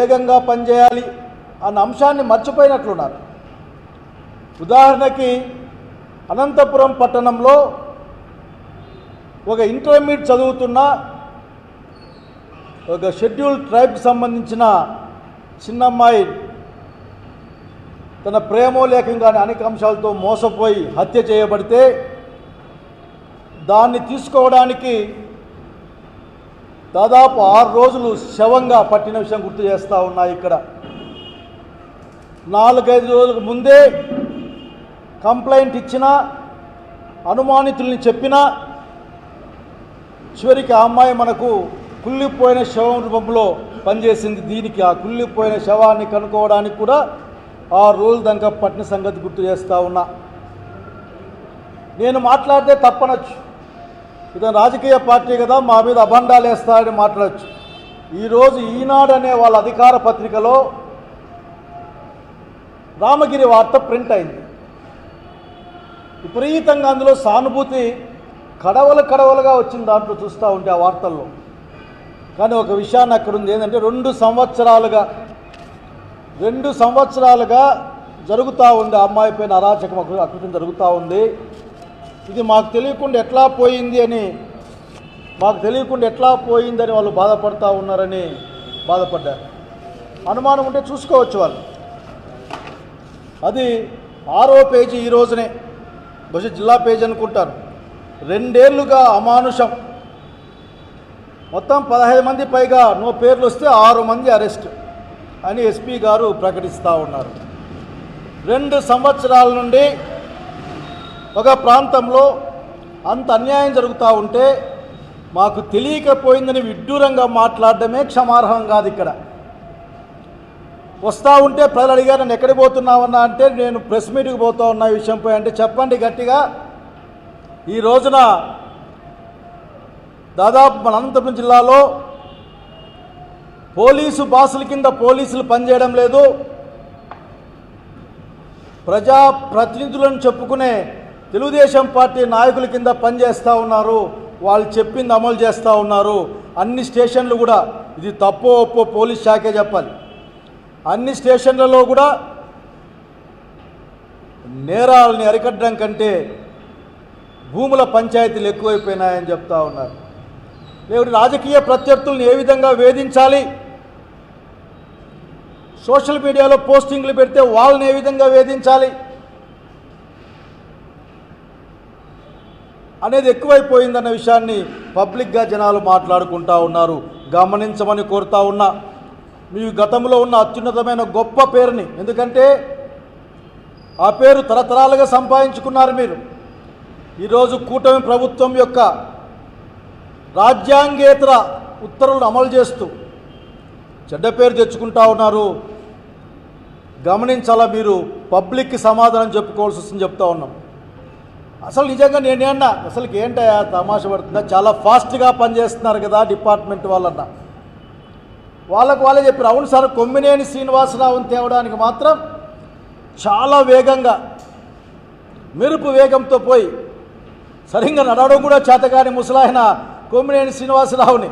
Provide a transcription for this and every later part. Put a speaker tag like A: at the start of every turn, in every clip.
A: వేగంగా పనిచేయాలి అన్న అంశాన్ని మర్చిపోయినట్లున్నారు. ఉదాహరణకి అనంతపురం పట్టణంలో ఒక ఇంటర్మీడియట్ చదువుతున్న ఒక షెడ్యూల్ ట్రైబ్కి సంబంధించిన చిన్నమ్మాయి తన ప్రేమోలేఖంగానే అనేక అంశాలతో మోసపోయి హత్య చేయబడితే దాన్ని తీసుకోవడానికి దాదాపు ఆరు రోజులు శవంగా పట్టిన విషయం గుర్తు చేస్తూ ఉన్నాయి ఇక్కడ. నాలుగైదు రోజులకు ముందే కంప్లైంట్ ఇచ్చినా అనుమానితుల్ని చెప్పినా చివరికి ఆ అమ్మాయి మనకు కుళ్ళిపోయిన శవం రూపంలో పనిచేసింది. దీనికి ఆ కుళ్ళిపోయిన శవాన్ని కనుక్కోవడానికి కూడా ఆ రోజు దాకా పట్టిన సంగతి గుర్తు చేస్తూ ఉన్నా. నేను మాట్లాడితే తప్పనొచ్చు. ఇతను రాజకీయ పార్టీ కదా మా మీద అభండాలు వేస్తారని మాట్లాడచ్చు. ఈరోజు ఈనాడు అనే వాళ్ళ అధికార పత్రికలో రామగిరి వార్త ప్రింట్ అయింది. విపరీతంగా అందులో సానుభూతి కడవలు కడవలుగా వచ్చింది దాంట్లో చూస్తూ ఉంటే ఆ వార్తల్లో. కానీ ఒక విషయాన్ని అక్కడ ఉంది ఏంటంటే రెండు సంవత్సరాలుగా రెండు సంవత్సరాలుగా జరుగుతూ ఉంది అమ్మాయి పైన అరాచకం అకృతం జరుగుతూ ఉంది. ఇది మాకు తెలియకుండా ఎట్లా పోయింది అని మాకు తెలియకుండా ఎట్లా పోయిందని వాళ్ళు బాధపడతా ఉన్నారని బాధపడ్డారు. అనుమానం ఉంటే చూసుకోవచ్చు వాళ్ళు. అది ఆరో పేజీ ఈ రోజునే. బహుశా జిల్లా పేజీ అనుకుంటారు. రెండేళ్ళుగా అమానుషం. మొత్తం పదహైదు మంది పైగా నో పేర్లు వస్తే ఆరు మంది అరెస్ట్ అని ఎస్పీ గారు ప్రకటిస్తూ ఉన్నారు. రెండు సంవత్సరాల నుండి ఒక ప్రాంతంలో అంత అన్యాయం జరుగుతూ ఉంటే మాకు తెలియకపోయిందని విడ్డూరంగా మాట్లాడడమే క్షమార్హం కాదు ఇక్కడ. వస్తూ ఉంటే ప్రజలు అడిగారు నన్ను ఎక్కడికి పోతున్నావన్నా? అంటే నేను ప్రెస్ మీట్కి పోతా ఉన్న ఈ విషయంపై అంటే చెప్పండి గట్టిగా. ఈ రోజున దాదాపు మన అనంతపురం జిల్లాలో పోలీసు బాసుల కింద పోలీసులు పనిచేయడం లేదు. ప్రజా ప్రతినిధులను చెప్పుకునే తెలుగుదేశం పార్టీ నాయకుల కింద పనిచేస్తూ ఉన్నారు. వాళ్ళు చెప్పింది అమలు చేస్తూ ఉన్నారు. అన్ని స్టేషన్లు కూడా ఇది తప్పో ఒప్పో పోలీస్ శాఖే చెప్పాలి. అన్ని స్టేషన్లలో కూడా నేరాలని అరికట్టడం కంటే భూముల పంచాయతీలు ఎక్కువైపోయినాయని చెప్తా ఉన్నారు. లేకపోతే రాజకీయ ప్రత్యర్థులను ఏ విధంగా వేధించాలి? సోషల్ మీడియాలో పోస్టింగ్లు పెడితే వాళ్ళని ఏ విధంగా వేధించాలి? అనేది ఎక్కువైపోయిందన్న విషయాన్ని పబ్లిక్గా జనాలు మాట్లాడుకుంటా ఉన్నారు. గమనించమని కోరుతా ఉన్నా. మీ గతంలో ఉన్న అత్యున్నతమైన గొప్ప పేరుని ఎందుకంటే ఆ పేరు తరతరాలుగా సంపాదించుకున్నారు మీరు. ఈరోజు కూటమి ప్రభుత్వం యొక్క రాజ్యాంగేతర ఉత్తర్వులను అమలు చేస్తూ చెడ్డ పేరు తెచ్చుకుంటా ఉన్నారు. గమనించాలా మీరు? పబ్లిక్కి సమాధానం చెప్పుకోవాల్సి వస్తుందని చెప్తా ఉన్నాం. అసలు నిజంగా నేను అన్న అసలు ఏంటయా తమాష పడుతుందా? చాలా ఫాస్ట్గా పనిచేస్తున్నారు కదా డిపార్ట్మెంట్ వాళ్ళన్నా. వాళ్ళకు వాళ్ళే చెప్పారు అవును సార్ కొమ్మినేని శ్రీనివాసరావుని తేవడానికి మాత్రం చాలా వేగంగా మెరుపు వేగంతో పోయి సరిగ్గా నడవడం కూడా చేతగాని ముసలాయన కొమ్మినేని శ్రీనివాసరావుని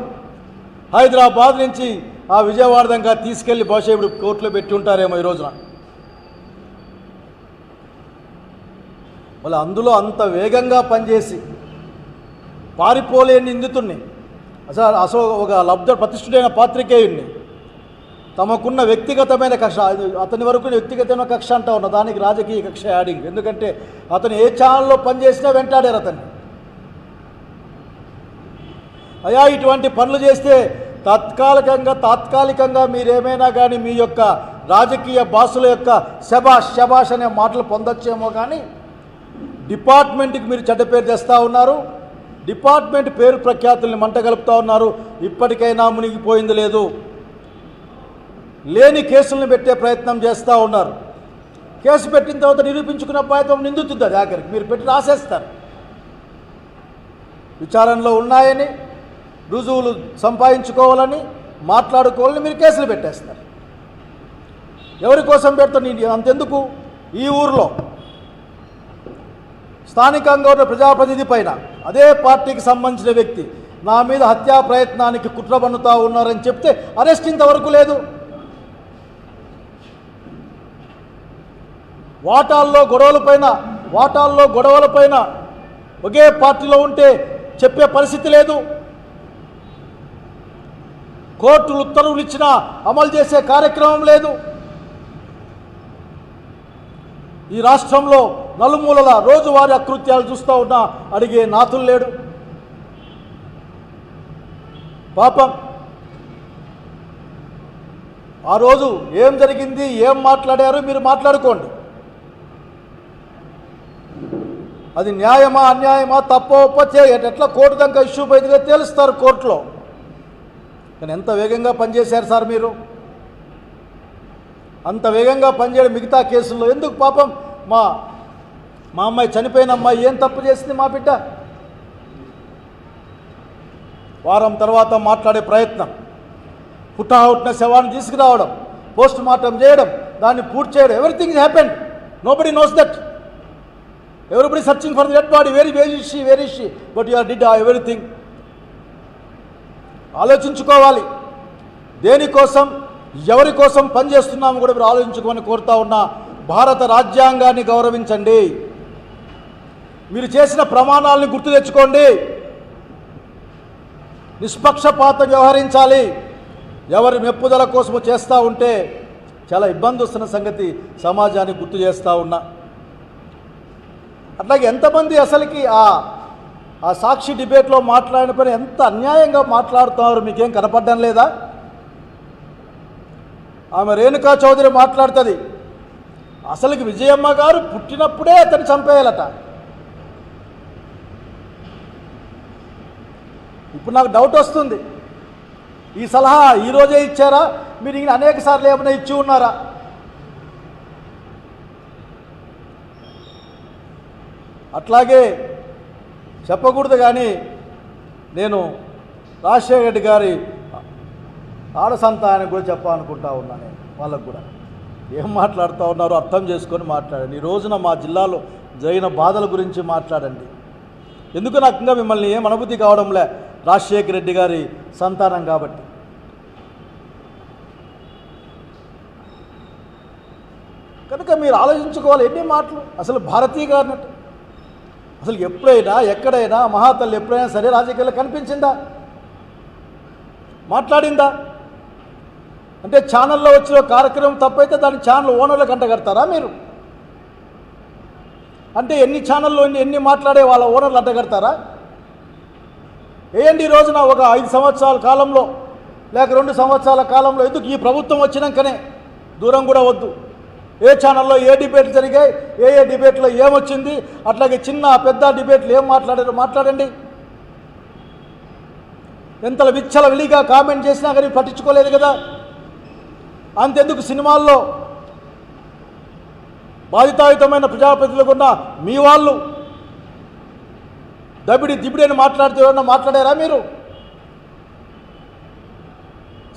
A: హైదరాబాద్ నుంచి ఆ విజయవాడ దాకా తీసుకెళ్ళి బహుశా ఇప్పుడు కోర్టులో పెట్టి ఉంటారేమో ఈ రోజున. మళ్ళీ అందులో అంత వేగంగా పనిచేసి పారిపోలేని నిందితుడిని అసలు అసలు ఒక లబ్ధ ప్రతిష్ఠుడైన పాత్రికేయుడిని తమకున్న వ్యక్తిగతమైన కక్ష అతని వరకు వ్యక్తిగతమైన కక్ష అంటా ఉన్న దానికి రాజకీయ కక్ష యాడింగ్. ఎందుకంటే అతను ఏ ఛానల్లో పనిచేసినా వెంటాడారు అతన్ని. అయా ఇటువంటి పనులు చేస్తే తాత్కాలికంగా తాత్కాలికంగా మీరేమైనా కానీ మీ యొక్క రాజకీయ బాసుల యొక్క శబాష్ శబాష్ అనే మాటలు పొందొచ్చేమో కానీ డిపార్ట్మెంట్కి మీరు చెడ్డ పేరు తెస్తూ ఉన్నారు. డిపార్ట్మెంట్ పేరు ప్రఖ్యాతుల్ని మంట కలుపుతూ ఉన్నారు. ఇప్పటికైనా మునిగిపోయింది లేదు. లేని కేసులను పెట్టే ప్రయత్నం చేస్తూ ఉన్నారు. కేసు పెట్టిన తర్వాత నిరూపించుకున్న ప్రయత్నం నిందుతుంది అది ఆఖరికి. మీరు పెట్టి రాసేస్తారు. విచారణలో ఉన్నాయని రుజువులు సంపాదించుకోవాలని మాట్లాడుకోవాలని మీరు కేసులు పెట్టేస్తారు. ఎవరి కోసం పెడతారు? నేను అంతెందుకు? ఈ ఊరిలో. స్థానికంగా ఉన్న ప్రజాప్రతినిధి పైన అదే పార్టీకి సంబంధించిన వ్యక్తి నా మీద హత్యా ప్రయత్నానికి కుట్ర పన్నుతా ఉన్నారని చెప్తే అరెస్ట్ ఇంతవరకు లేదు. వాటాల్లో గొడవలపైన వాటాల్లో గొడవలపైన ఒకే పార్టీలో ఉంటే చెప్పే పరిస్థితి లేదు. కోర్టులు ఉత్తర్వులు ఇచ్చినా అమలు చేసే కార్యక్రమం లేదు. ఈ రాష్ట్రంలో నలుమూలల రోజువారీ అకృత్యాలు చూస్తూ ఉన్నా అడిగే నాతులు లేడు. పాపం. ఆ రోజు ఏం జరిగింది ఏం మాట్లాడారు మీరు మాట్లాడుకోండి. అది న్యాయమా అన్యాయమా తప్ప ఒప్ప ఎట్లా కోర్టు దాకా ఇష్యూ పోయిందిగా తేలుస్తారు కోర్టులో. కానీ ఎంత వేగంగా పనిచేశారు సార్ మీరు? అంత వేగంగా పనిచేయడం మిగతా కేసుల్లో ఎందుకు పాపం? మా మా అమ్మాయి చనిపోయిన అమ్మాయి ఏం తప్పు చేసింది మా బిడ్డ? వారం తర్వాత మాట్లాడే ప్రయత్నం. పుట్టాహుట్టిన శవాన్ని తీసుకురావడం పోస్ట్ మార్టం చేయడం దాన్ని పూర్తి చేయడం everything happened nobody knows that everybody searching for the dead body very very she very she but you are did everything ఆలోచించుకోవాలి. దేనికోసం ఎవరి కోసం పనిచేస్తున్నాము కూడా మీరు ఆలోచించుకోమని కోరుతా ఉన్నా భారత రాజ్యాంగాన్ని గౌరవించండి. మీరు చేసిన ప్రమాణాలను గుర్తు తెచ్చుకోండి. నిష్పక్షపాత వ్యవహరించాలి. ఎవరి మెప్పుదల కోసము చేస్తూ ఉంటే చాలా ఇబ్బంది వస్తున్న సంగతి సమాజానికి గుర్తు చేస్తూ ఉన్నా. అట్లాగే ఎంతమంది అసలుకి ఆ ఆ సాక్షి డిబేట్లో మాట్లాడిన పని ఎంత అన్యాయంగా మాట్లాడుతున్నారు మీకేం కనపడడం లేదా? ఆమె రేణుకా చౌదరి మాట్లాడుతుంది. అసలుకి విజయమ్మ గారు పుట్టినప్పుడే అతను చంపేయాలట. ఇప్పుడు నాకు డౌట్ వస్తుంది. ఈ సలహా ఈరోజే ఇచ్చారా? మీరు ఇంకా అనేక సార్లు ఏమైనా ఇచ్చి ఉన్నారా? అట్లాగే చెప్పకూడదు కానీ నేను రాజశేఖర రెడ్డి గారి ఆడ సంతానానికి కూడా చెప్పాలనుకుంటా ఉన్నా నేను వాళ్ళకు కూడా. ఏం మాట్లాడుతూ ఉన్నారో అర్థం చేసుకొని మాట్లాడండి. ఈ రోజున మా జిల్లాలో జరిగిన బాధల గురించి మాట్లాడండి. ఎందుకు నాకు ఇంకా మిమ్మల్ని ఏం అనుభూతి కావడంలే? రాజశేఖర రెడ్డి గారి సంతానం కాబట్టి. కనుక మీరు ఆలోచించుకోవాలి ఎన్ని మాటలు? అసలు భారతీయ గారినట్టు అసలు ఎప్పుడైనా ఎక్కడైనా మహాతల్లి ఎప్పుడైనా సరే రాజకీయాల్లో కనిపించిందా? మాట్లాడిందా? అంటే ఛానల్లో వచ్చిన కార్యక్రమం తప్పైతే దాని ఛానల్ ఓనర్లకు అంటగడతారా మీరు? అంటే ఎన్ని ఛానల్లో ఎన్ని ఎన్ని మాట్లాడే వాళ్ళ ఓనర్లు అంటగడతారా? ఏంటి రోజున ఒక ఐదు సంవత్సరాల కాలంలో లేక రెండు సంవత్సరాల కాలంలో ఎందుకు ఈ ప్రభుత్వం వచ్చినాకనే దూరం కూడా వద్దు? ఏ ఛానల్లో ఏ డిబేట్లు జరిగాయి ఏ ఏ డిబేట్లో ఏమొచ్చింది అట్లాగే చిన్న పెద్ద డిబేట్లు ఏం మాట్లాడారు మాట్లాడండి. ఎంత విచ్చల విలిగా కామెంట్ చేసినా కానీ పట్టించుకోలేదు కదా? అంతెందుకు సినిమాల్లో బాధితాయుతమైన ప్రజాప్రతినిధులకు ఉన్న మీ వాళ్ళు దబిడి దిబిడి అని మాట్లాడితే ఎవరన్నా మాట్లాడారా మీరు?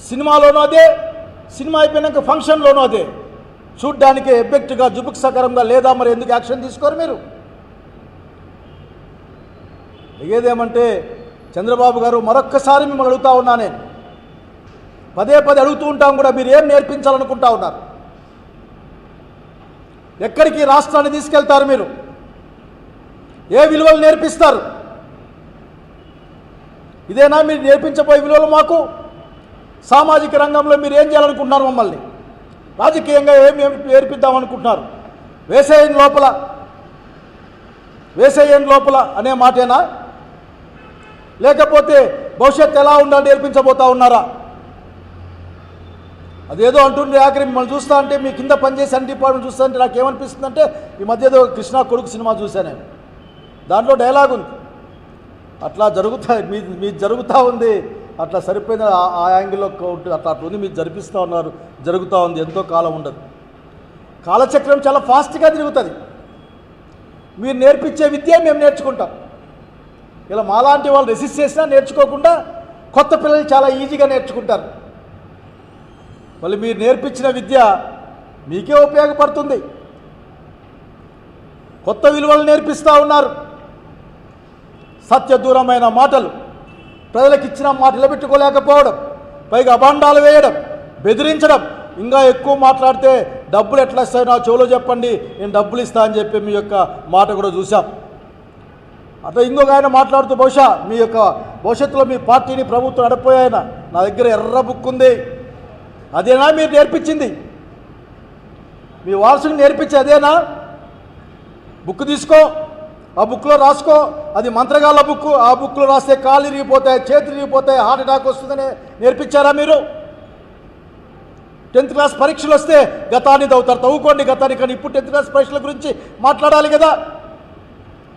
A: సినిమాలోనూ అదే సినిమా అయిపోయినాక ఫంక్షన్లోనూ అదే. చూడ్డానికి ఎఫెక్ట్గా జుబుక్సకరంగా లేదా మరి ఎందుకు యాక్షన్ తీసుకోరు మీరు? ఏదేమంటే చంద్రబాబు గారు మరొక్కసారి మిమ్మల్ని అడుగుతా ఉన్నా నేను. పదే పదే అడుగుతూ ఉంటాం కూడా మీరు ఏం నేర్పించాలనుకుంటా ఉన్నారు? ఎక్కడికి రాష్ట్రాన్ని తీసుకెళ్తారు మీరు? ఏ విలువలు నేర్పిస్తారు? ఇదేనా మీరు నేర్పించబోయే విలువలు మాకు? సామాజిక రంగంలో మీరు ఏం చేయాలనుకుంటున్నారు మమ్మల్ని? రాజకీయంగా ఏం నేర్పిద్దాం అనుకుంటున్నారు? వేసేయని లోపల వేసేయని లోపల అనే మాటేనా? లేకపోతే భవిష్యత్తు ఎలా ఉండాలి నేర్పించబోతా ఉన్నారా? అదేదో అంటుండే ఆఖరి మిమ్మల్ని చూస్తా అంటే మీ కింద పనిచేసే అన్ని డిపార్ట్మెంట్ చూస్తా అంటే నాకు ఏమనిపిస్తుందంటే ఈ మధ్య ఏదో కృష్ణ కొడుకు సినిమా చూశాను నేను. దాంట్లో డైలాగ్ ఉంది. అట్లా జరుగుతా మీ మీ జరుగుతూ ఉంది. అట్లా సరిపోయిన ఆ- యాంగిల్లో ఉంటుంది అట్లా అట్లా ఉంది మీరు జరిపిస్తూ ఉన్నారు జరుగుతూ ఉంది ఎంతో కాలం ఉండదు. కాలచక్రం చాలా ఫాస్ట్గా తిరుగుతుంది. మీరు నేర్పించే విద్య మేము నేర్చుకుంటాం. ఇలా మాలాంటి వాళ్ళు రెసిస్ట్ చేసినా నేర్చుకోకుండా కొత్త పిల్లలు చాలా ఈజీగా నేర్చుకుంటారు. మళ్ళీ మీరు నేర్పించిన విద్య మీకే ఉపయోగపడుతుంది. కొత్త విలువలు నేర్పిస్తూ ఉన్నారు. సత్యదూరమైన మాటలు ప్రజలకు ఇచ్చిన మాట నిలబెట్టుకోలేకపోవడం పైగా అభాండాలు వేయడం బెదిరించడం. ఇంకా ఎక్కువ మాట్లాడితే డబ్బులు ఎట్లా ఇస్తాయో నా చెవులో చెప్పండి నేను డబ్బులు ఇస్తా అని చెప్పి మీ యొక్క మాట కూడా చూసాం అట్లా ఇంకొక ఆయన మాట్లాడుతూ బహుశా మీ యొక్క భవిష్యత్తులో మీ పార్టీని ప్రభుత్వం నడిపోయాయన నా దగ్గర ఎర్ర బుక్ ఉంది. అదేనా మీరు నేర్పించింది? మీ వారసుని నేర్పించి అదేనా? బుక్ తీసుకో. ఆ బుక్లో రాసుకో. అది మంత్రగాళ్ళ బుక్ ఆ బుక్లో రాస్తే కాళ్ళు ఇరిగిపోతాయి చేతులు ఇరిగిపోతాయి హార్ట్ అటాక్ వస్తుందని నేర్పించారా మీరు? టెన్త్ క్లాస్ పరీక్షలు వస్తే గతాన్ని తవ్వుతారు. తవ్వుకోండి గతాన్ని కానీ ఇప్పుడు టెన్త్ క్లాస్ పరీక్షల గురించి మాట్లాడాలి కదా.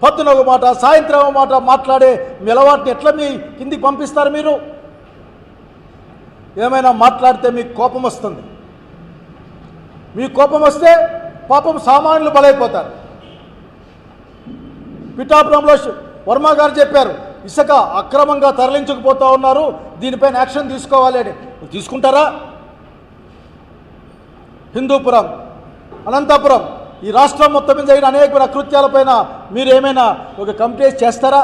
A: పొద్దున ఒక మాట సాయంత్రం ఒక మాట మాట్లాడే మీ ఎట్లా మీ కిందికి పంపిస్తారు మీరు? ఏమైనా మాట్లాడితే మీకు కోపం వస్తుంది. మీ కోపం వస్తే పాపం సామాన్యులు బలైపోతారు. పిఠాపురంలో వర్మ గారు చెప్పారు ఇసుక అక్రమంగా తరలించకపోతా ఉన్నారు దీనిపైన యాక్షన్ తీసుకోవాలి అని. తీసుకుంటారా? హిందూపురం అనంతపురం ఈ రాష్ట్రం మొత్తం మీద జరిగిన అనేక అకృత్యాలపైన మీరు ఏమైనా ఒక కంప్లైంట్ చేస్తారా?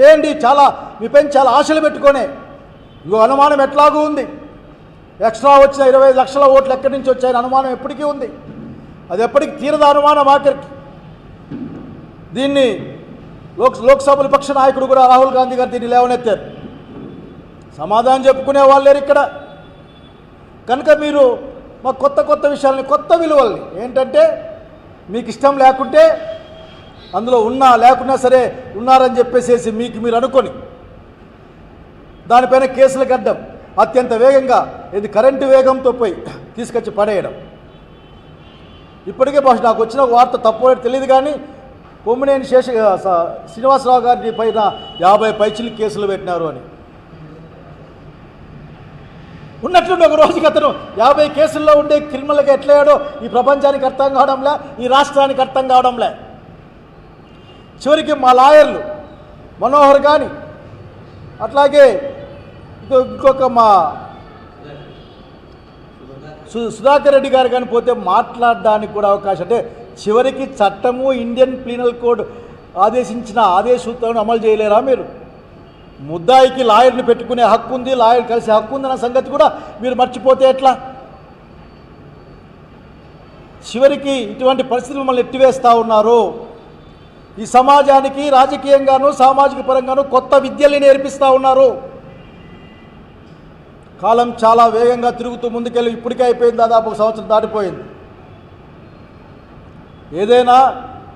A: చేయండి చాలా మీపైన చాలా ఆశలు పెట్టుకొని. ఇగో అనుమానం ఎట్లాగూ ఉంది. ఎక్స్ట్రా వచ్చిన ఇరవై లక్షల ఓట్లు ఎక్కడి నుంచి వచ్చాయని అనుమానం ఎప్పటికీ ఉంది. అది ఎప్పటికీ తీరద అనుమానం ఆఖరికి. దీన్ని లోక్ లోక్సభ విపక్ష నాయకుడు కూడా రాహుల్ గాంధీ గారు దీన్ని లేవనెత్తారు. సమాధానం చెప్పుకునే వాళ్ళు లేరు ఇక్కడ. కనుక మీరు మా కొత్త కొత్త విషయాలని కొత్త విలువల్ని ఏంటంటే మీకు ఇష్టం లేకుంటే అందులో ఉన్నా లేకున్నా సరే ఉన్నారని చెప్పేసేసి మీకు మీరు అనుకొని దానిపైన కేసులు కట్టడం అత్యంత వేగంగా ఇది కరెంటు వేగంతో పోయి తీసుకొచ్చి పడేయడం. ఇప్పటికే బహుశా నాకు వచ్చిన వార్త తప్పు తెలియదు కానీ కొమ్మినేని శేష శ్రీనివాసరావు గారి పైన యాభై పైచిలు కేసులు పెట్టినారు అని. ఉన్నట్లుండి ఒక రోజుకి అతను యాభై కేసుల్లో ఉండే క్రిమినల్కి ఎట్లయ్యాడో ఈ ప్రపంచానికి అర్థం కావడంలే ఈ రాష్ట్రానికి అర్థం కావడంలే. చివరికి మా లాయర్లు మనోహర్ కానీ అట్లాగే ఇంకొక మా సు సుధాకర్ రెడ్డి గారు కానీ పోతే మాట్లాడడానికి కూడా అవకాశం అంటే చివరికి చట్టము ఇండియన్ పీనల్ కోడ్ ఆదేశించిన ఆదేశ సూత్రాలను అమలు చేయలేరా మీరు? ముద్దాయికి లాయర్ని పెట్టుకునే హక్కు ఉంది లాయర్ కలిసే హక్కు ఉందన్న సంగతి కూడా మీరు మర్చిపోతే ఎట్లా? చివరికి ఇటువంటి పరిస్థితులు మమ్మల్ని ఎట్టివేస్తూ ఉన్నారు. ఈ సమాజానికి రాజకీయంగాను సామాజిక పరంగాను కొత్త విద్యల్ని నేర్పిస్తూ ఉన్నారు. కాలం చాలా వేగంగా తిరుగుతూ ముందుకెళ్ళి ఇప్పటికే అయిపోయింది దాదాపు ఒక సంవత్సరం దాటిపోయింది. ఏదైనా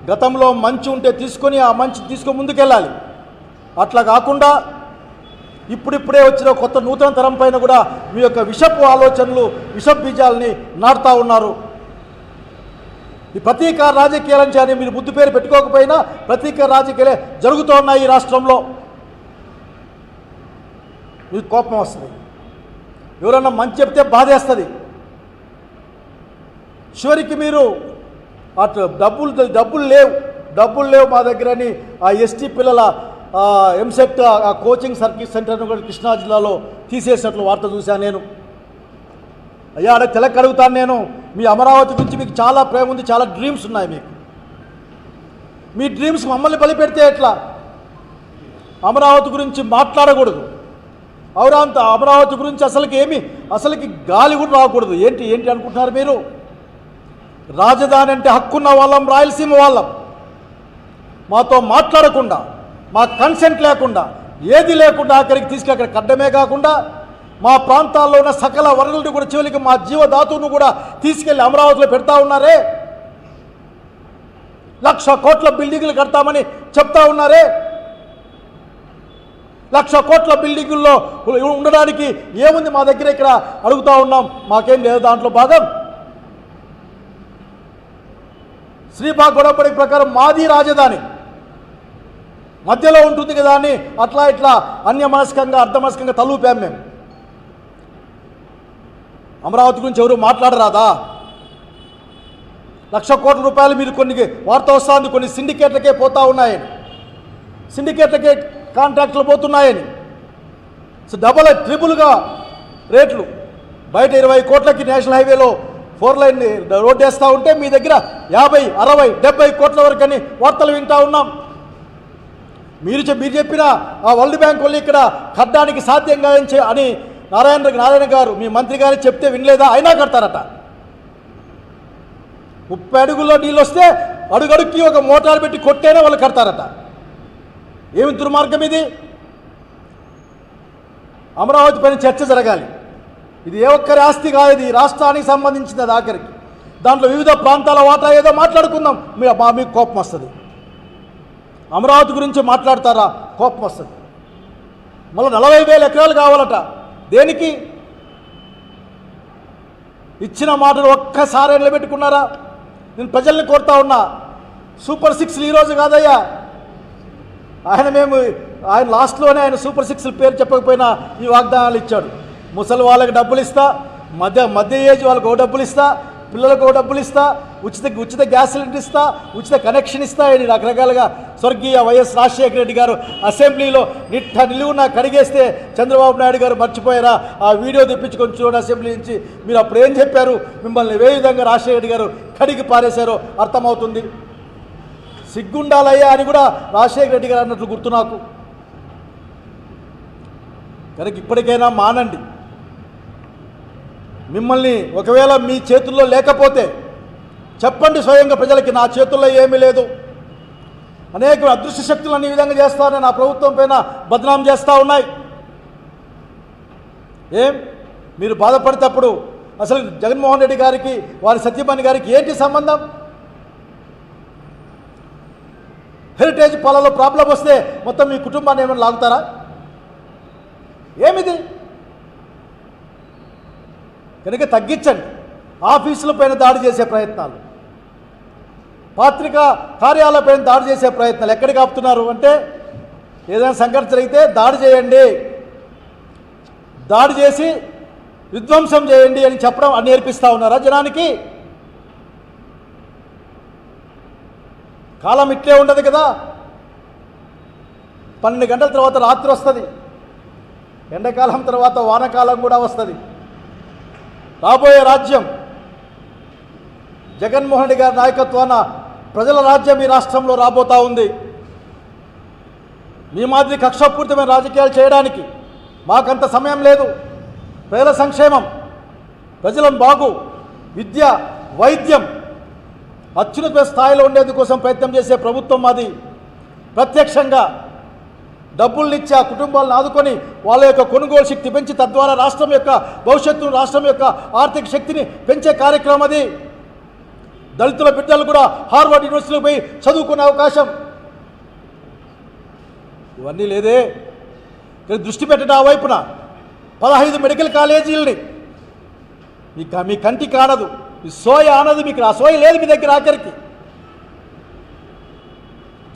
A: గతంలో మంచి ఉంటే తీసుకొని ఆ మంచి తీసుకొని ముందుకెళ్ళాలి. అట్లా కాకుండా ఇప్పుడిప్పుడే వచ్చిన కొత్త నూతన తరం పైన కూడా మీ యొక్క విషపు ఆలోచనలు విష బీజాలని నాటుతా ఉన్నారు. ఈ ప్రతీకార రాజకీయాలని కానీ మీరు ముద్దు పేరు పెట్టుకోకపోయినా ప్రతీకార రాజకీయాలే జరుగుతూ ఉన్నాయి ఈ రాష్ట్రంలో. మీకు కోపం వస్తుంది. ఎవరన్నా మంచి చెప్తే బాధేస్తుంది. చివరికి మీరు డబ్బులు డబ్బులు లేవు. డబ్బులు లేవు మా దగ్గర అని ఆ ఎస్టీ పిల్లల ఎంసెట్ ఆ కోచింగ్ సర్వీస్ సెంటర్ను కూడా కృష్ణా జిల్లాలో తీసేసినట్లు వార్త చూశాను నేను. అయ్యా అడ తెలక్ అడుగుతాను నేను. మీ అమరావతి గురించి మీకు చాలా ప్రేమ ఉంది చాలా డ్రీమ్స్ ఉన్నాయి మీకు. మీ డ్రీమ్స్ మమ్మల్ని బలిపెడితే ఎట్లా? అమరావతి గురించి మాట్లాడకూడదు. అవరాంత అమరావతి గురించి అసలుకి ఏమి అసలుకి గాలి కూడా రాకూడదు. ఏంటి ఏంటి అనుకుంటున్నారు మీరు? రాజధాని అంటే హక్కున్న వాళ్ళం రాయలసీమ వాళ్ళం. మాతో మాట్లాడకుండా మా కన్సెంట్ లేకుండా ఏది లేకుండా అక్కడికి తీసుకెళ్ళి అక్కడ కడ్డమే కాకుండా మా ప్రాంతాల్లో ఉన్న సకల వనరులను కూడా చివరికి మా జీవధాతువును కూడా తీసుకెళ్ళి అమరావతిలో పెడతా ఉన్నారే? లక్ష కోట్ల బిల్డింగులు కడతామని చెప్తా ఉన్నారే? లక్ష కోట్ల బిల్డింగుల్లో ఉండడానికి ఏముంది మా దగ్గర ఇక్కడ? అడుగుతా ఉన్నాం. మాకేం లేదు దాంట్లో భాగం. శ్రీపా గొడవపడి ప్రకారం మాది రాజధాని. మధ్యలో ఉంటుంది కదా అని అట్లా ఇట్లా అన్యమనస్కంగా అర్ధమనస్కంగా తలూపాం మేము. అమరావతి గురించి ఎవరు మాట్లాడరాదా? లక్ష కోట్ల రూపాయలు మీరు కొన్ని వార్త వస్తుంది కొన్ని సిండికేట్లకే పోతా ఉన్నాయని. సిండికేట్లకే కాంట్రాక్టులు పోతున్నాయని. సో డబల్ ట్రిపుల్గా రేట్లు. బయట ఇరవై కోట్లకి నేషనల్ హైవేలో ఫోర్ లైన్ రోడ్ వేస్తూ ఉంటే మీ దగ్గర యాభై అరవై డెబ్బై కోట్ల వరకు అని వార్తలు వింటూ ఉన్నాం. మీరు మీరు చెప్పిన ఆ వరల్డ్ బ్యాంక్ వాళ్ళు ఇక్కడ కట్టడానికి సాధ్యంగా అని అని నారాయణ నారాయణ గారు మీ మంత్రి గారు చెప్తే వినలేదా? అయినా కడతారట. ముప్పై అడుగుల్లో నీళ్ళు వస్తే అడుగడుక్కి ఒక మోటార్ పెట్టి కొట్టేనే వాళ్ళు కడతారట. ఏమి దుర్మార్గం ఇది? అమరావతి పైన చర్చ జరగాలి. ఇది ఏ ఒక్కరి ఆస్తి కాదు ఇది రాష్ట్రానికి సంబంధించిన ఆఖరికి. దాంట్లో వివిధ ప్రాంతాల వాటా ఏదో మాట్లాడుకుందాం. మీ మా మీకు కోపం వస్తుంది. అమరావతి గురించి మాట్లాడతారా? కోపం వస్తుంది. మళ్ళీ నలభై వేల ఎకరాలు కావాలట. దేనికి? ఇచ్చిన మాటలు ఒక్కసారి నిలబెట్టుకున్నారా? నేను ప్రజల్ని కోరుతా ఉన్నా. సూపర్ సిక్స్లు ఈరోజు కాదయ్యా. ఆయన మేము ఆయన లాస్ట్లోనే ఆయన సూపర్ సిక్స్ పేరు చెప్పకపోయినా ఈ వాగ్దానాలు ఇచ్చాడు. ముసలి వాళ్ళకి డబ్బులు ఇస్తా మధ్య మధ్య ఏజ్ వాళ్ళకి ఓ డబ్బులు ఇస్తా పిల్లలకు ఓ డబ్బులు ఇస్తా ఉచిత ఉచిత గ్యాస్ సిలిండర్ ఇస్తా ఉచిత కనెక్షన్ ఇస్తా అని రకరకాలుగా స్వర్గీయ వైఎస్ రాజశేఖర రెడ్డి గారు అసెంబ్లీలో నిట్ట నిలువున కడిగేస్తే చంద్రబాబు నాయుడు గారు మర్చిపోయారా? ఆ వీడియో తెప్పించుకొని చూడండి అసెంబ్లీ నుంచి. మీరు అప్పుడు ఏం చెప్పారు? మిమ్మల్ని ఏ విధంగా రాజశేఖర రెడ్డి గారు కడిగి పారేశారో అర్థమవుతుంది. సిగ్గుండాలయ్యా అని కూడా రాజశేఖర రెడ్డి గారు అన్నట్లు గుర్తు నాకు. కనుక ఇప్పటికైనా మానండి. మిమ్మల్ని ఒకవేళ మీ చేతుల్లో లేకపోతే చెప్పండి స్వయంగా ప్రజలకి నా చేతుల్లో ఏమీ లేదు. అనేక అదృశ్య శక్తులు అన్ని విధంగా చేస్తారని నా ప్రభుత్వం పైన బదనాం చేస్తూ ఉన్నాయి. ఏం? మీరు బాధపడేటప్పుడు అసలు జగన్మోహన్ రెడ్డి గారికి వారి సత్యమణి గారికి ఏంటి సంబంధం? హెరిటేజ్ పొలాల్లో ప్రాబ్లం వస్తే మొత్తం మీ కుటుంబాన్ని ఏమైనా లాగుతారా? ఏమిది? కనుక తగ్గించండి. ఆఫీసుల పైన దాడి చేసే ప్రయత్నాలు. పాత్రికా కార్యాలయపైన దాడి చేసే ప్రయత్నాలు ఎక్కడికి ఆపుతున్నారు అంటే ఏదైనా సంఘటన జరిగితే దాడి చేయండి. దాడి చేసి విధ్వంసం చేయండి అని చెప్పడం అని నేర్పిస్తూ ఉన్నారా జనానికి? కాలం ఇట్లే ఉండదు కదా. పన్నెండు గంటల తర్వాత రాత్రి వస్తుంది. ఎండాకాలం తర్వాత వానకాలం కూడా వస్తుంది. రాబోయే రాజ్యం జగన్మోహన్ రెడ్డి గారి నాయకత్వాన ప్రజల రాజ్యం ఈ రాష్ట్రంలో రాబోతా ఉంది. మీ మాదిరి కక్షపూరితమైన రాజకీయాలు చేయడానికి మాకంత సమయం లేదు. ప్రజల సంక్షేమం ప్రజల బాగు విద్య వైద్యం అత్యున్నత స్థాయిలో ఉండేందుకోసం ప్రయత్నం చేసే ప్రభుత్వం మాది. ప్రత్యక్షంగా డబ్బుల్నిచ్చి ఆ కుటుంబాలను ఆదుకొని వాళ్ళ యొక్క కొనుగోలు శక్తి పెంచి తద్వారా రాష్ట్రం యొక్క భవిష్యత్తును రాష్ట్రం యొక్క ఆర్థిక శక్తిని పెంచే కార్యక్రమం అది. దళితుల బిడ్డలు కూడా హార్వర్డ్ యూనివర్సిటీలో పోయి చదువుకునే అవకాశం. ఇవన్నీ లేదే. దృష్టి పెట్టడం ఆ వైపున. పదహైదు మెడికల్ కాలేజీలని. మీ మీ కంటి కానదు మీ సోయ ఆనదు మీకు ఆ సోయ లేదు మీ దగ్గర ఆఖరికి.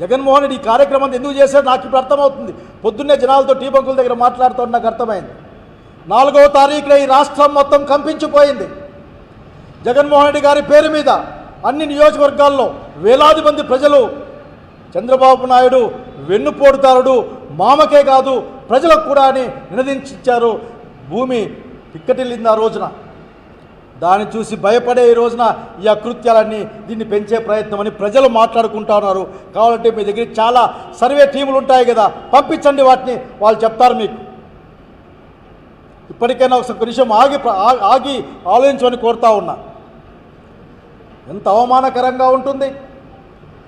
A: జగన్మోహన్ రెడ్డి ఈ కార్యక్రమం ఎందుకు చేశాడు? నాకు ఇప్పుడు అర్థమవుతుంది. పొద్దున్నే జనాలతో టీ బంకుల దగ్గర మాట్లాడుతూ నాకు అర్థమైంది. నాలుగవ తారీఖున ఈ రాష్ట్రం మొత్తం కంపించిపోయింది. జగన్మోహన్ రెడ్డి గారి పేరు మీద అన్ని నియోజకవర్గాల్లో వేలాది మంది ప్రజలు చంద్రబాబు నాయుడు వెన్నుపోడుతారుడు మామకే కాదు ప్రజలకు కూడా అని నినదించారు. భూమి పిక్కటిల్లింది ఆ రోజున. దాన్ని చూసి భయపడే ఈ రోజున ఈ అకృత్యాలన్నీ దీన్ని పెంచే ప్రయత్నం అని ప్రజలు మాట్లాడుకుంటా ఉన్నారు. కావాలంటే మీ దగ్గర చాలా సర్వే టీములు ఉంటాయి కదా పంపించండి వాటిని. వాళ్ళు చెప్తారు మీకు. ఇప్పటికైనా ఒక నిమిషం ఆగి ఆగి ఆలోచించమని కోరుతా ఉన్నా. ఎంత అవమానకరంగా ఉంటుంది.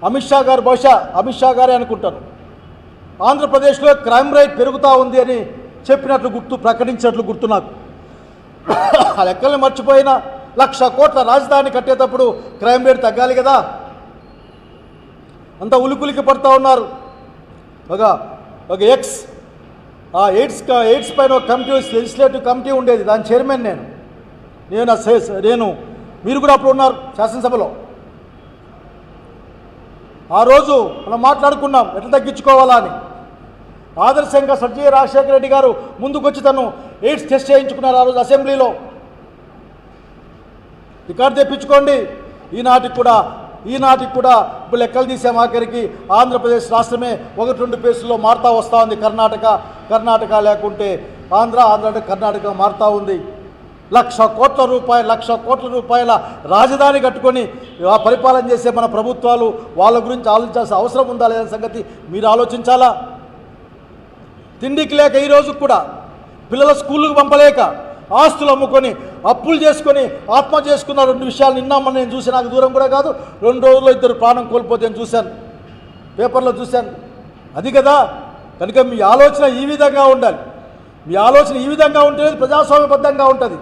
A: అమిత్ షా గారు బహుశా అమిత్ షా గారే అనుకుంటారు. ఆంధ్రప్రదేశ్లో క్రైమ్ రేట్ పెరుగుతూ ఉంది అని చెప్పినట్లు గుర్తు ప్రకటించినట్లు గుర్తు నాకు. ఆ లెక్కల్ని మర్చిపోయిన లక్ష కోట్ల రాజధాని కట్టేటప్పుడు క్రైమ్ రేట్ తగ్గాలి కదా. అంత ఉలికులికి పడుతూ ఉన్నారు. ఒక ఒక ఎక్స్ ఆ ఎయిడ్స్ ఎయిడ్స్ పైన ఒక కమిటీ లెజిస్లేటివ్ కమిటీ ఉండేది దాని చైర్మన్ నేను. నేను నేను మీరు కూడా అప్పుడు ఉన్నారు శాసనసభలో. ఆ రోజు మనం మాట్లాడుకున్నాం ఎట్లా తగ్గించుకోవాలా అని. ఆదర్శంగా సజ్జయ రాజశేఖర రెడ్డి గారు ముందుకొచ్చి తను ఎయిడ్స్ టెస్ట్ చేయించుకున్నారు ఆ రోజు అసెంబ్లీలో. రికార్డు తెప్పించుకోండి. ఈనాటికి కూడా ఈనాటికి కూడా ఇప్పుడు లెక్కలు తీసాం ఆఖరికి ఆంధ్రప్రదేశ్ రాష్ట్రమే ఒకటి రెండు పేసుల్లో మారుతా వస్తూ ఉంది. కర్ణాటక కర్ణాటక లేకుంటే ఆంధ్ర ఆంధ్ర అంటే కర్ణాటక మారుతూ ఉంది. లక్ష కోట్ల రూపాయల లక్ష కోట్ల రూపాయల రాజధాని కట్టుకొని ఆ పరిపాలన చేసే మన ప్రభుత్వాలు వాళ్ళ గురించి ఆలోచించాల్సిన అవసరం ఉందా లేదనే సంగతి మీరు ఆలోచించాలా? తిండికి లేక ఈ కూడా పిల్లల స్కూళ్ళకు పంపలేక ఆస్తులు అమ్ముకొని అప్పులు చేసుకొని ఆత్మ చేసుకున్న రెండు విషయాలు నిన్నామని నేను చూసి నాకు దూరం కూడా కాదు. రెండు రోజుల్లో ఇద్దరు ప్రాణం కోల్పోతే నేను చూశాను. పేపర్లో చూశాను. అది కదా కనుక మీ ఆలోచన ఈ విధంగా ఉండాలి. మీ ఆలోచన ఈ విధంగా ఉంటే ప్రజాస్వామ్యబద్ధంగా ఉంటుంది.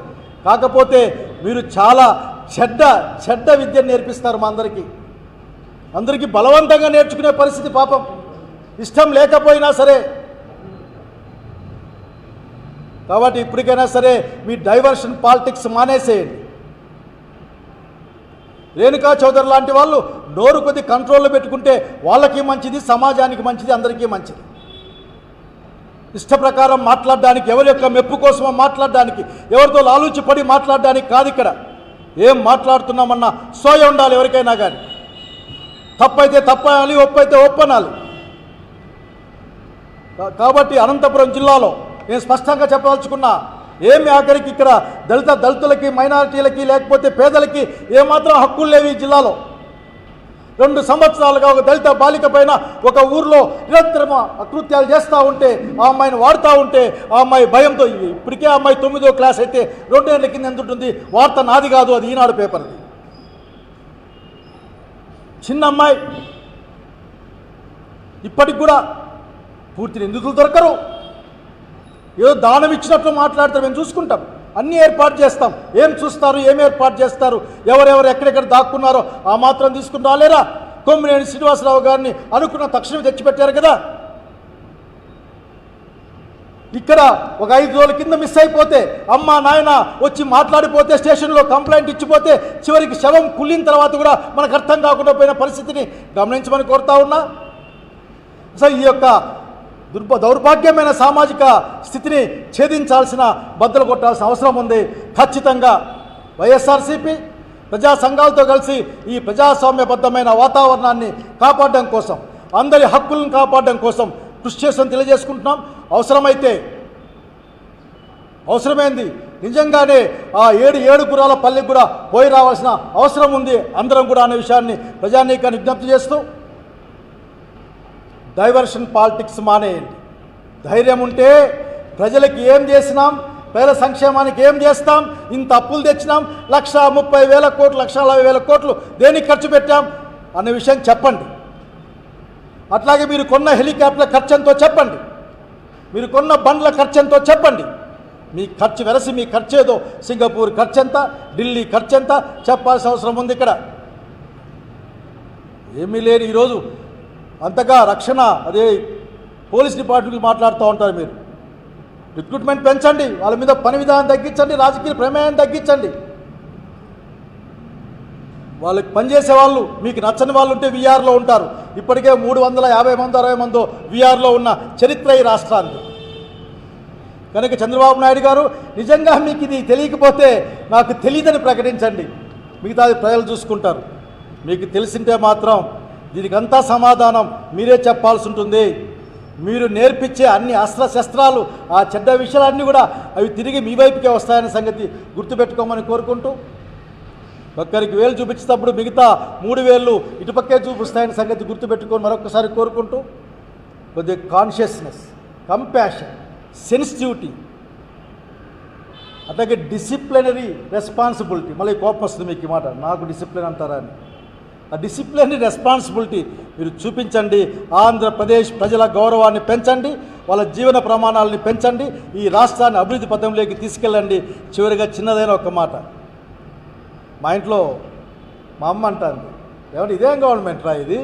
A: కాకపోతే మీరు చాలా చెడ్డ చెడ్డ విద్యను నేర్పిస్తారు మా అందరికీ. అందరికీ బలవంతంగా నేర్చుకునే పరిస్థితి పాపం. ఇష్టం లేకపోయినా సరే కాబట్టి ఇప్పటికైనా సరే మీ డైవర్షన్ పాలిటిక్స్ మానేసేయండి. రేణుకా చౌదరి లాంటి వాళ్ళు నోరు కొద్ది కంట్రోల్లో పెట్టుకుంటే వాళ్ళకి మంచిది సమాజానికి మంచిది అందరికీ మంచిది. ఇష్ట ప్రకారం మాట్లాడడానికి ఎవరి యొక్క మెప్పు కోసమో మాట్లాడడానికి ఎవరితో లాలూచి పడి మాట్లాడడానికి కాదు ఇక్కడ. ఏం మాట్లాడుతున్నామన్నా సోయ ఉండాలి ఎవరికైనా కానీ తప్పైతే తప్పనాలి ఒప్పైతే ఒప్పనాలి. కాబట్టి అనంతపురం జిల్లాలో నేను స్పష్టంగా చెప్పదలుచుకున్నా ఏమి ఆఖరికి ఇక్కడ దళిత దళితులకి మైనారిటీలకి లేకపోతే పేదలకి ఏమాత్రం హక్కులు లేవు ఈ జిల్లాలో. రెండు సంవత్సరాలుగా ఒక దళిత బాలిక పైన ఒక ఊర్లో నిరంతరం అకృత్యాలు చేస్తూ ఉంటే ఆ అమ్మాయిని వాడుతూ ఉంటే ఆ అమ్మాయి భయంతో ఇప్పటికే ఆ అమ్మాయి తొమ్మిదో క్లాస్ అయితే రెండేళ్ళ కింద ఎంత ఉంటుంది? వార్త నాది కాదు అది ఈనాడు పేపర్ది చిన్న అమ్మాయి. ఇప్పటికి కూడా పూర్తి నిందితులు దొరకరు. ఏదో దానం ఇచ్చినట్లు మాట్లాడతారు మేము చూసుకుంటాం. అన్నీ ఏర్పాటు చేస్తాం. ఏం చూస్తారు ఏం ఏర్పాటు చేస్తారు ఎవరెవరు ఎక్కడెక్కడ దాక్కున్నారో ఆ మాత్రం తీసుకుని రాలేరా? కొమ్మినేని శ్రీనివాసరావు గారిని అనుకున్న తక్షణం తెచ్చిపెట్టారు కదా? ఇక్కడ ఒక ఐదు రోజుల కింద మిస్ అయిపోతే అమ్మ నాయన వచ్చి మాట్లాడిపోతే స్టేషన్లో కంప్లైంట్ ఇచ్చిపోతే చివరికి శవం కుళ్ళిన తర్వాత కూడా మనకు అర్థం కాకుండా పోయిన పరిస్థితిని గమనించమని కోరుతా ఉన్నా. అసలు ఈ యొక్క దుర్భ దౌర్భాగ్యమైన సామాజిక స్థితిని ఛేదించాల్సిన బద్దలు కొట్టాల్సిన అవసరం ఉంది. ఖచ్చితంగా వైఎస్ఆర్సీపీ ప్రజా సంఘాలతో కలిసి ఈ ప్రజాస్వామ్యబద్ధమైన వాతావరణాన్ని కాపాడడం కోసం అందరి హక్కులను కాపాడడం కోసం కృషి చేసిన తెలియజేసుకుంటున్నాం. అవసరమైతే అవసరమైంది నిజంగానే ఆ ఏడు ఏడు గురాల పల్లెకి కూడా పోయి రావాల్సిన అవసరం ఉంది. అందరం కూడా అనే విషయాన్ని ప్రజానీకాన్ని విజ్ఞప్తి చేస్తూ డైవర్షన్ పాలిటిక్స్ మానేయండి. ధైర్యం ఉంటే ప్రజలకి ఏం చేసినాం? ప్రజల సంక్షేమానికి ఏం చేస్తాం? ఇంత అప్పులు తెచ్చినాం. లక్ష ముప్పై వేల కోట్లు లక్ష నలభై వేల కోట్లు దేనికి ఖర్చు పెట్టాం? అన్న విషయం చెప్పండి. అట్లాగే మీరు కొన్న హెలికాప్టర్ల ఖర్చు ఎంతో చెప్పండి. మీరు కొన్న బండ్ల ఖర్చు ఎంతో చెప్పండి. మీ ఖర్చు వెరసి మీ ఖర్చు ఏదో సింగపూర్ ఖర్చు ఎంత ఢిల్లీ ఖర్చు ఎంత చెప్పాల్సిన అవసరం ఉంది ఇక్కడ. ఏమీ లేని ఈరోజు అంతగా రక్షణ అదే పోలీస్ డిపార్ట్మెంట్ మాట్లాడుతూ ఉంటారు మీరు. రిక్రూట్మెంట్ పెంచండి వాళ్ళ మీద పని విధానం తగ్గించండి రాజకీయ ప్రమేయం తగ్గించండి. వాళ్ళకి పనిచేసే వాళ్ళు మీకు నచ్చని వాళ్ళు ఉంటే విఆర్లో ఉంటారు. ఇప్పటికే మూడు వందల యాభై మంది అరవై మందో విఆర్లో ఉన్న చరిత్ర ఈ రాష్ట్రానికి. కనుక చంద్రబాబు నాయుడు గారు నిజంగా మీకు ఇది తెలియకపోతే నాకు తెలియదని ప్రకటించండి. మిగతాది ప్రజలు చూసుకుంటారు. మీకు తెలిసింటే మాత్రం దీనికంతా సమాధానం మీరే చెప్పాల్సి ఉంటుంది. మీరు నేర్పించే అన్ని అస్త్ర శస్త్రాలు ఆ చెడ్డ విషయాలన్నీ కూడా అవి తిరిగి మీ వైపుకే వస్తాయనే సంగతి గుర్తుపెట్టుకోమని కోరుకుంటూ ఒక్కరికి వేలు చూపించేటప్పుడు మిగతా మూడు వేలు ఇటుపక్కే చూపిస్తాయని సంగతి గుర్తుపెట్టుకొని మరొకసారి కోరుకుంటూ కొద్దిగా కాన్షియస్నెస్ కంపాషన్ సెన్సిటివిటీ అట్లాగే డిసిప్లినరీ రెస్పాన్సిబిలిటీ మళ్ళీ కోపం వస్తుంది మీకు మాట. నాకు డిసిప్లిన్ అంటారా అని. ఆ రెస్పాన్సిబిలిటీ మీరు చూపించండి. ఆంధ్రప్రదేశ్ ప్రజల గౌరవాన్ని పెంచండి. వాళ్ళ జీవన ప్రమాణాలని పెంచండి. ఈ రాష్ట్రాన్ని అభివృద్ధి పథంలోకి తీసుకెళ్ళండి. చివరిగా చిన్నదైన ఒక మాట. మా ఇంట్లో మా అమ్మ అంటాను ఏమంటే ఇదేం గవర్నమెంట్ రా ఇది?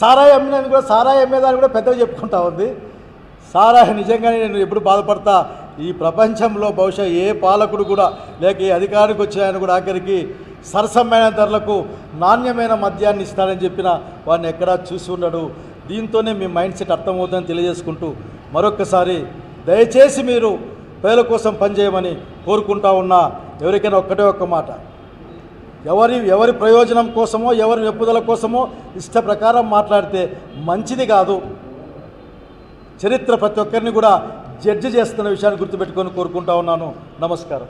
A: సారాయి అమ్మినని కూడా సారాయి అమ్మేదాన్ని కూడా పెద్దగా చెప్పుకుంటా ఉంది. సారాయి నిజంగానే నేను ఎప్పుడు బాధపడతా? ఈ ప్రపంచంలో బహుశా ఏ పాలకుడు కూడా లేక ఏ అధికారికి వచ్చాయని ఆయన కూడా ఆఖరికి సరసమైన ధరలకు నాణ్యమైన మద్యాన్ని ఇస్తాడని చెప్పిన వాడిని ఎక్కడా చూసి ఉండడు. దీంతోనే మీ మైండ్ సెట్ అర్థమవుతుందని తెలియజేసుకుంటూ మరొక్కసారి దయచేసి మీరు పేల కోసం పనిచేయమని కోరుకుంటా ఉన్నా. ఎవరికైనా ఒక్కటే ఒక్క మాట. ఎవరి ఎవరి ప్రయోజనం కోసమో ఎవరి మెప్పుదల కోసమో ఇష్ట ప్రకారం మాట్లాడితే మంచిది కాదు. చరిత్ర ప్రతి ఒక్కరిని కూడా జడ్జి చేస్తున్న విషయాన్ని గుర్తుపెట్టుకొని కోరుకుంటా ఉన్నాను. నమస్కారం.